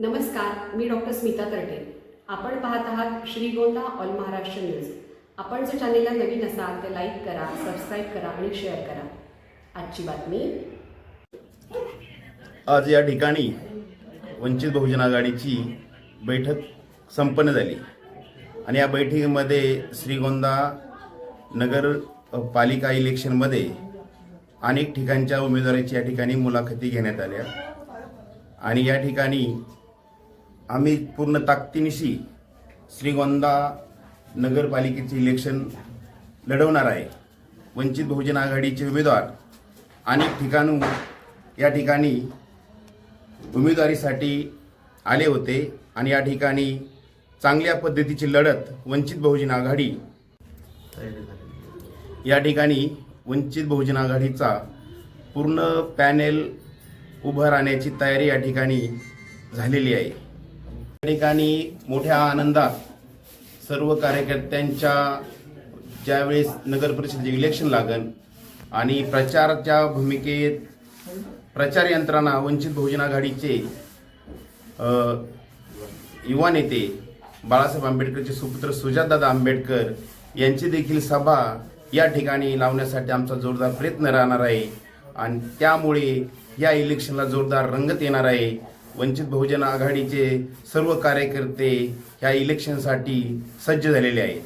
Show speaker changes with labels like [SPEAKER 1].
[SPEAKER 1] नमस्कार मी डॉक्टर स्मिता तरटे आपण पाहत आहात श्रीगोंदा ऑल महाराष्ट्र न्यूज. आपण जर चॅनेलला नवीन असाल तर लाईक करा सबस्क्राईब करा आणि शेअर करा. आजची बातमी.
[SPEAKER 2] आज या ठिकाणी वंचित बहुजन आघाडीची बैठक संपन्न झाली. आणि या बैठकीमध्ये श्रीगोंदा नगरपालिका इलेक्शनमध्ये अनेक ठिकाणच्या उमेदवाराची या ठिकाणी मुलाखती घेण्यात आल्या. आणि या ठिकाणी आम्ही पूर्ण ताकदीनिशी श्रीगोंदा नगरपालिकेचे इलेक्शन लढवणार आहे. वंचित बहुजन आघाडीचे उमेदवार अनेक ठिकाणू या ठिकाणी उमेदवारीसाठी आले होते आणि या ठिकाणी चांगल्या पद्धतीची लढत वंचित बहुजन आघाडी या ठिकाणी वंचित बहुजन आघाडीचा पूर्ण पॅनेल उभं राहण्याची तयारी या ठिकाणी झालेली आहे. ठिकाणी मोठ्या आनंदात सर्व कार्यकर्त्यांच्या ज्यावेळेस नगर परिषदेचे इलेक्शन लागन आणि प्रचाराच्या भूमिकेत प्रचार यंत्रणा वंचित बहुजन आघाडीचे युवा नेते बाळासाहेब आंबेडकरचे सुपुत्र सुजातदादा आंबेडकर यांची देखील सभा या ठिकाणी लावण्यासाठी आमचा जोरदार प्रयत्न राहणार आहे. आणि त्यामुळे या इलेक्शनला जोरदार रंगत येणार आहे. वंचित बहुजन आघाडीचे सर्व कार्यकर्ते ह्या इलेक्शनसाठी सज्ज झालेले आहेत.